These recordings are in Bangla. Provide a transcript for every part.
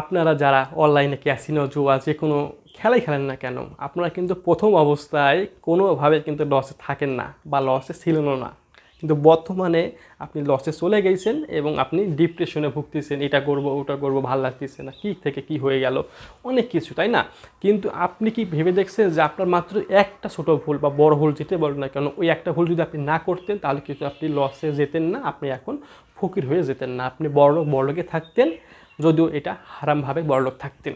আপনারা যারা অনলাইনে ক্যাসিনো জুয়া যে কোনো খেলাই খেলেন না কেন, আপনারা কিন্তু প্রথম অবস্থায় কোনোভাবে কিন্তু লসে থাকেন না বা লসে ছিলেন না। কিন্তু বর্তমানে আপনি লসে চলে গেছেন এবং আপনি ডিপ্রেশনে ভুগতেছেন, এটা করব, ওটা করব, ভালো লাগতেছে না, কী থেকে কি হয়ে গেল, অনেক কিছু, তাই না? কিন্তু আপনি কি ভেবে দেখছেন যে আপনার মাত্র একটা ছোট ভুল বা বড় ভুল যেতে বলেন না কেন, ওই একটা ভুল যদি আপনি না করতেন, তাহলে কিন্তু আপনি লসে যেতেন না, আপনি এখন ফকির হয়ে যেতেন না। আপনি বড়লোক বড়লোকে থাকতেন যদিও এটা হারামভাবে বড়লোক থাকতেন।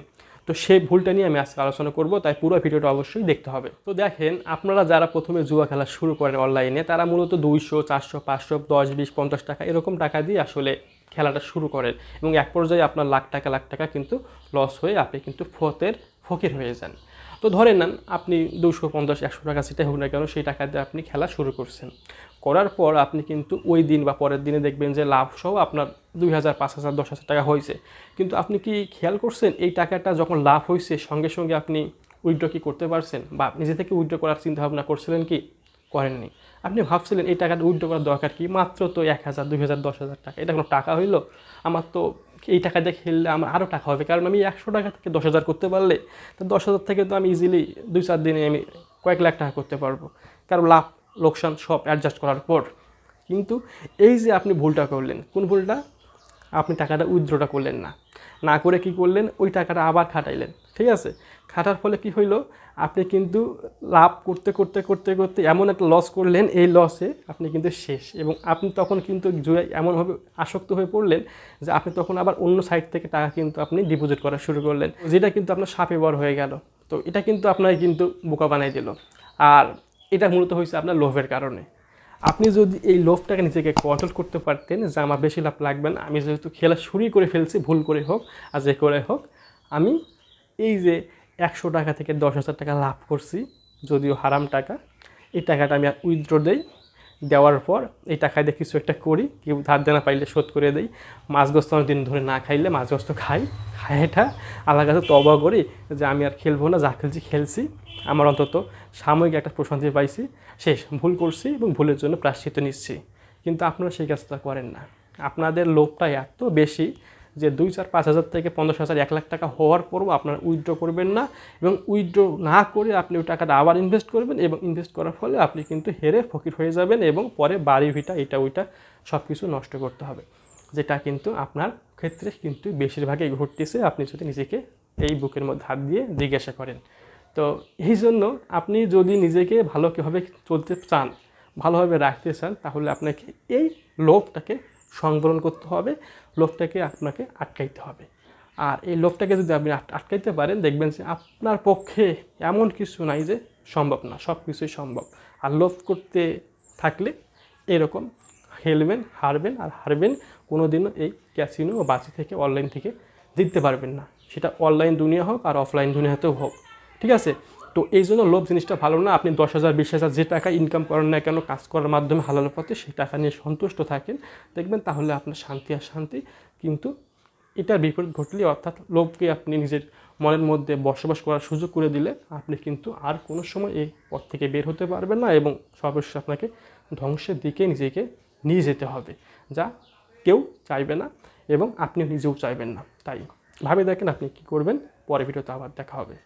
তো সেই ভুলটা নিয়ে আমি আজকে আলোচনা করব, তাই পুরো ভিডিওটা অবশ্যই দেখতে হবে। তো দেখেন, আপনারা যারা প্রথমে জুয়া খেলা শুরু করেন অনলাইনে, তারা মূলত দুইশো, চারশো, পাঁচশো, দশ, বিশ, পঞ্চাশ টাকা এরকম টাকা দিয়ে আসলে খেলাটা শুরু করেন এবং এক পর্যায়ে আপনার লাখ টাকা লাখ টাকা কিন্তু লস হয়ে আপনি কিন্তু ফতের ফকির হয়ে যান। তো ধরে নেন, আপনি দুশো পঞ্চাশ, একশো টাকা সেটা হোক না কেন, সেই টাকা দিয়ে আপনি খেলা শুরু করছেন। করার পর আপনি কিন্তু ওই দিন বা পরের দিনে দেখবেন যে লাভ সহ আপনার দুই হাজার, পাঁচ হাজার, দশ হাজার টাকা হয়েছে। কিন্তু আপনি কি খেয়াল করছেন এই টাকাটা যখন লাভ হয়েছে, সঙ্গে সঙ্গে আপনি উইথড্র কি করতে পারছেন? বা নিজে থেকে উইথড্র করার চিন্তা ভাবনা করছিলেন কি? করেননি। আপনি ভাবছিলেন এই টাকাটা উইথড্র করার দরকার কি? মাত্র তো এক হাজার, দুই হাজার, দশ হাজার টাকা। এটা কোনো টাকা হইল? আমার তো এই টাকা দিয়ে খেললে আমার আরও টাকা হবে। কারণ আমি একশো টাকা থেকে দশ হাজার করতে পারলে, তো দশ হাজার থেকে তো আমি ইজিলি দুই চার দিনে আমি কয়েক লাখ টাকা করতে পারব। কারণ লাভ লোকসান সব অ্যাডজাস্ট করার পর। কিন্তু এই যে আপনি ভুলটা করলেন, কোন ভুলটা? আপনি টাকাটা উইথড্রটা করলেন না। না করে কি করলেন? ওই টাকাটা আবার খাটাইলেন। ঠিক আছে? খাটার ফলে কি হইল? আপনি কিন্তু লাভ করতে করতে করতে করতে এমন একটা লস করলেন, এই লসে আপনি কিন্তু শেষ। এবং আপনি তখন কিন্তু জুয়ায় এমনভাবে আসক্ত হয়ে পড়লেন যে আপনি তখন আবার অন্য সাইড থেকে টাকা কিন্তু আপনি ডিপোজিট করা শুরু করলেন। যেটা কিন্তু আপনার সাপে বড় হয়ে গেল। তো এটা কিন্তু আপনার কিন্তু বোকা বানাই দিল। আর এটা মূলত হয়েছে আপনার লোভের কারণে। আপনি যদি এই লোভটাকে নিজেকে কন্ট্রোল করতে পারতেন, যে আমার বেশি লাভ লাগবে না, আমি যেহেতু খেলা শুরুই করে ফেলছি, ভুল করে হোক আর যে করে হোক, আমি এই যে একশো টাকা থেকে দশ হাজার টাকা লাভ করছি, যদিও হারাম টাকা, এই টাকাটা আমি আর উইথড্র দেই দেওয়ার পর এই টাকা দিয়ে কিছু একটা করি কেউ ধার দেনা পাইলে শোধ করে দেই। মাছ গোস্ত অনেক দিন ধরে না খাইলে মাছ গোস্ত খাই খাই এটা। আল্লাহ কাছে তবা করি যে আমি আর খেলব না, যা খেলছি খেলছি। আমার অন্তত সাময়িক একটা প্রশান্তি পাইছি, শেষ। ভুল করছি এবং ভুলের জন্য প্রাশ্চিত নিচ্ছি। কিন্তু আপনারা সেই কাজটা করেন না। আপনাদের লোভটা এত বেশি যে দুই চার পাঁচ হাজার থেকে পঞ্চাশ হাজার, এক লাখ টাকা হওয়ার পরও আপনারা উইথড্র করবেন না এবং উইথড্র না করে আপনি ওই টাকাটা আবার ইনভেস্ট করবেন এবং ইনভেস্ট করার ফলে আপনি কিন্তু হেরে ফকির হয়ে যাবেন এবং পরে বাড়ি ভিটা, এটা ওইটা সব কিছু নষ্ট করতে হবে। যেটা কিন্তু আপনার ক্ষেত্রে কিন্তু বেশিরভাগই ঘটতেছে। আপনি যদি নিজেকে এই বুকের মধ্যে হাত দিয়ে জিজ্ঞাসা করেন। তো এই জন্য আপনি যদি নিজেকে ভালো কীভাবে চলতে চান, ভালোভাবে রাখতে চান, তাহলে আপনাকে এই লোভটাকে সংবরণ করতে হবে, লোভটাকে আপনাকে আটকাইতে হবে। আর এই লোভটাকে যদি আপনি আটকাইতে পারেন, দেখবেন যে আপনার পক্ষে এমন কিছু নাই যে সম্ভব না সব কিছুই সম্ভব। আর লোভ করতে থাকলে এরকম খেলবেন, হারবেন, আর হারবেন কোনো দিনও এই ক্যাসিনো বাজি থেকে, অনলাইন থেকে জিততে পারবেন না। সেটা অনলাইন দুনিয়া হোক আর অফলাইন দুনিয়াতেও হোক। ঠিক আছে? তো এই জন্য লোভ জিনিসটা ভালো না। আপনি দশ হাজার, বিশ হাজার যে টাকা ইনকাম করেন না কেন, কাজ করার মাধ্যমে হালাল পথে সেই টাকা নিয়ে সন্তুষ্ট থাকেন। দেখবেন তাহলে আপনার শান্তি আর শান্তি। কিন্তু এটার বিপরীত ঘটলে অর্থাৎ লোভকে আপনি নিজের মনের মধ্যে বসবাস করার সুযোগ করে দিলে আপনি কিন্তু আর কোনো সময় এই পথ থেকে বের হতে পারবেন না এবং সর্বশেষ আপনাকে ধ্বংসের দিকে নিজেকে নিয়ে যেতে হবে, যা কেউ চাইবে না এবং আপনি নিজেও চাইবেন না। তাই ভাবে দেখেন আপনি কী করবেন। পরে ভিডিওতে আবার দেখা হবে।